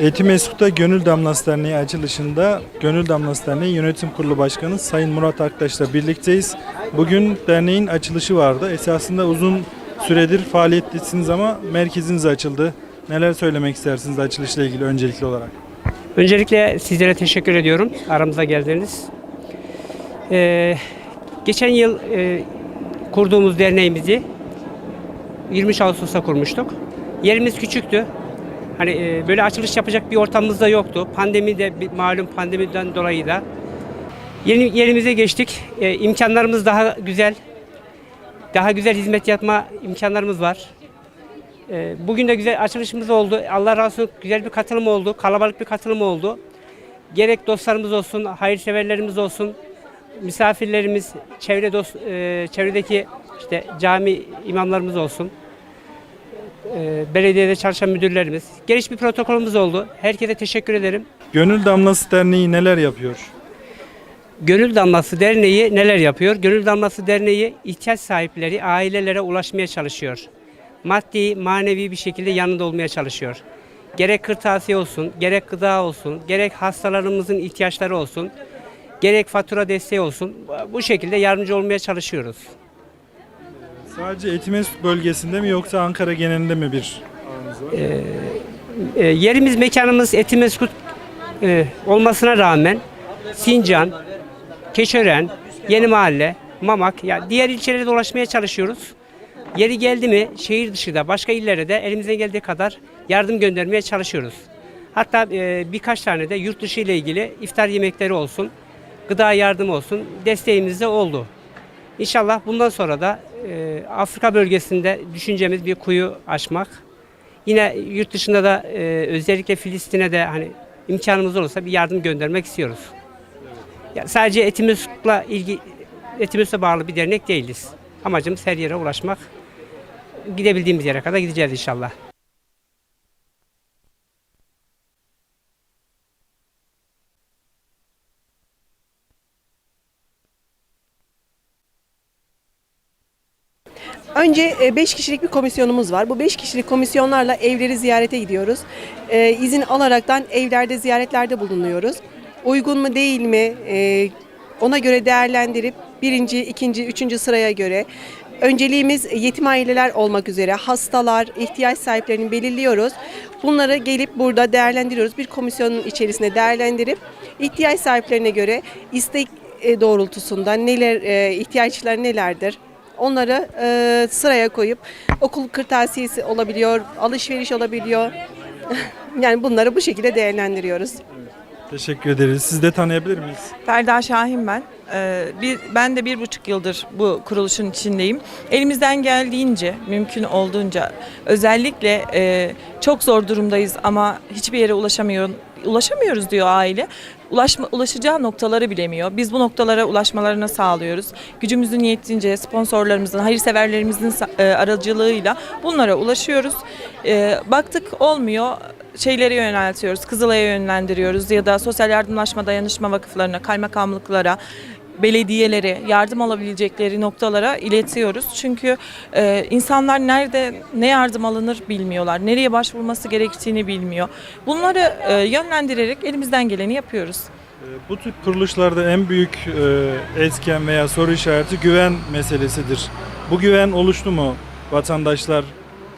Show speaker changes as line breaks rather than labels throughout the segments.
Etimeskut'ta Gönül Damlası Derneği açılışında Gönül Damlası Derneği Yönetim Kurulu Başkanı Sayın Murat Aktaş'la birlikteyiz. Bugün derneğin açılışı vardı. Esasında uzun süredir faaliyettesiniz ama merkeziniz açıldı. Neler söylemek istersiniz açılışla ilgili öncelikli olarak?
Öncelikle sizlere teşekkür ediyorum aramıza geldiğiniz. Ee, geçen yıl e, kurduğumuz derneğimizi 23 Ağustos'ta kurmuştuk. Yerimiz küçüktü. Hani e, böyle açılış yapacak bir ortamımız da yoktu. Pandemi de bir- malum pandemiden dolayı da yeni yerimize geçtik. E, imkanlarımız daha güzel. Daha güzel hizmet yapma imkanlarımız var. Ee, Bugün de güzel açılışımız oldu. Allah razı olsun güzel bir katılım oldu. Kalabalık bir katılım oldu. Gerek dostlarımız olsun, hayırseverlerimiz olsun, misafirlerimiz, çevre dost, e, çevredeki işte cami imamlarımız olsun. E, belediyede çalışan müdürlerimiz. Geniş bir protokolümüz oldu. Herkese teşekkür ederim.
Gönül Damlası Derneği neler yapıyor?
Gönül Damlası Derneği neler yapıyor? Gönül Damlası Derneği ihtiyaç sahipleri ailelere ulaşmaya çalışıyor. Maddi, manevi bir şekilde yanında olmaya çalışıyor. Gerek kırtasiye olsun, gerek gıda olsun, gerek hastalarımızın ihtiyaçları olsun, gerek fatura desteği olsun. Bu şekilde yardımcı olmaya çalışıyoruz.
Sadece Etimeskut bölgesinde mi yoksa Ankara genelinde mi bir var?
E, yerimiz, mekanımız Etimeskut e, olmasına rağmen Sincan, Keçören, Yeni Mahalle, Mamak, ya diğer ilçelere dolaşmaya çalışıyoruz. Yeri geldi mi şehir dışında başka illere de elimizden geldiği kadar yardım göndermeye çalışıyoruz. Hatta e, birkaç tane de yurt dışı ile ilgili iftar yemekleri olsun, gıda yardımı olsun desteğimiz de oldu. İnşallah bundan sonra da e, Afrika bölgesinde düşüncemiz bir kuyu açmak. Yine yurt dışında da e, özellikle Filistin'e de hani imkanımız olursa bir yardım göndermek istiyoruz. Yani sadece Etimesgut'la ilgi Etimesgut'a bağlı bir dernek değiliz. Amacımız her yere ulaşmak. Gidebildiğimiz yere kadar gideceğiz inşallah.
Önce 5 kişilik bir komisyonumuz var. Bu 5 kişilik komisyonlarla evleri ziyarete gidiyoruz. E, izin alaraktan evlerde ziyaretlerde bulunuyoruz. Uygun mu değil mi e, ona göre değerlendirip birinci, ikinci, üçüncü sıraya göre önceliğimiz yetim aileler olmak üzere hastalar, ihtiyaç sahiplerini belirliyoruz. Bunları gelip burada değerlendiriyoruz. Bir komisyonun içerisinde değerlendirip ihtiyaç sahiplerine göre istek e, doğrultusunda neler e, ihtiyaçları nelerdir? Onları e, sıraya koyup okul kırtasiyesi olabiliyor, alışveriş olabiliyor. yani bunları bu şekilde değerlendiriyoruz.
Teşekkür ederiz. Siz de tanıyabilir miyiz?
Ferda Şahin ben. Ee, bir, ben de bir buçuk yıldır bu kuruluşun içindeyim. Elimizden geldiğince, mümkün olduğunca özellikle e, çok zor durumdayız ama hiçbir yere ulaşamıyor, ulaşamıyoruz diyor aile. Ulaşma, ulaşacağı noktaları bilemiyor. Biz bu noktalara ulaşmalarını sağlıyoruz. Gücümüzün yettiğince sponsorlarımızın, hayırseverlerimizin e, aracılığıyla bunlara ulaşıyoruz. E, baktık olmuyor şeylere yöneltiyoruz, Kızılay'a yönlendiriyoruz ya da sosyal yardımlaşma dayanışma vakıflarına, kaymakamlıklara, belediyelere yardım alabilecekleri noktalara iletiyoruz. Çünkü e, insanlar nerede ne yardım alınır bilmiyorlar. Nereye başvurması gerektiğini bilmiyor. Bunları e, yönlendirerek elimizden geleni yapıyoruz.
Ee, Bu tip kuruluşlarda en büyük e, etken veya soru işareti güven meselesidir. Bu güven oluştu mu vatandaşlar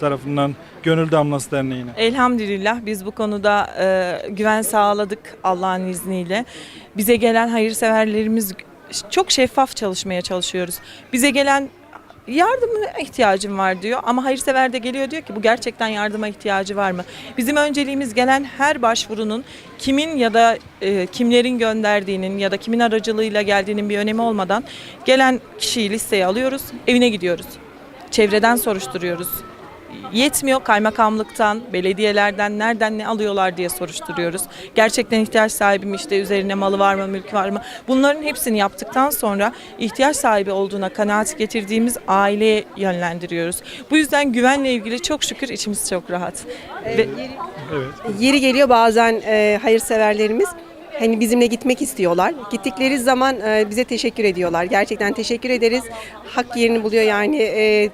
tarafından Gönül Damlası Derneği'ne?
Elhamdülillah biz bu konuda e, güven sağladık Allah'ın izniyle. Bize gelen hayırseverlerimiz çok şeffaf çalışmaya çalışıyoruz. Bize gelen yardımına ihtiyacım var diyor ama hayırsever de geliyor diyor ki bu gerçekten yardıma ihtiyacı var mı? Bizim önceliğimiz gelen her başvurunun kimin ya da e, kimlerin gönderdiğinin ya da kimin aracılığıyla geldiğinin bir önemi olmadan gelen kişiyi listeye alıyoruz, evine gidiyoruz. Çevreden soruşturuyoruz yetmiyor kaymakamlıktan, belediyelerden nereden ne alıyorlar diye soruşturuyoruz. Gerçekten ihtiyaç sahibi mi işte üzerine malı var mı, mülkü var mı? Bunların hepsini yaptıktan sonra ihtiyaç sahibi olduğuna kanaat getirdiğimiz aileye yönlendiriyoruz. Bu yüzden güvenle ilgili çok şükür içimiz çok rahat. Ve
Evet.
Yeri geliyor bazen e, hayırseverlerimiz hani bizimle gitmek istiyorlar. Gittikleri zaman e, bize teşekkür ediyorlar. Gerçekten teşekkür ederiz. Hak yerini buluyor yani e,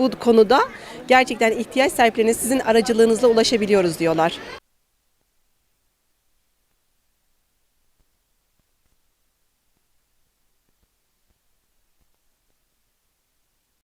bu konuda gerçekten ihtiyaç sahiplerine sizin aracılığınızla ulaşabiliyoruz diyorlar.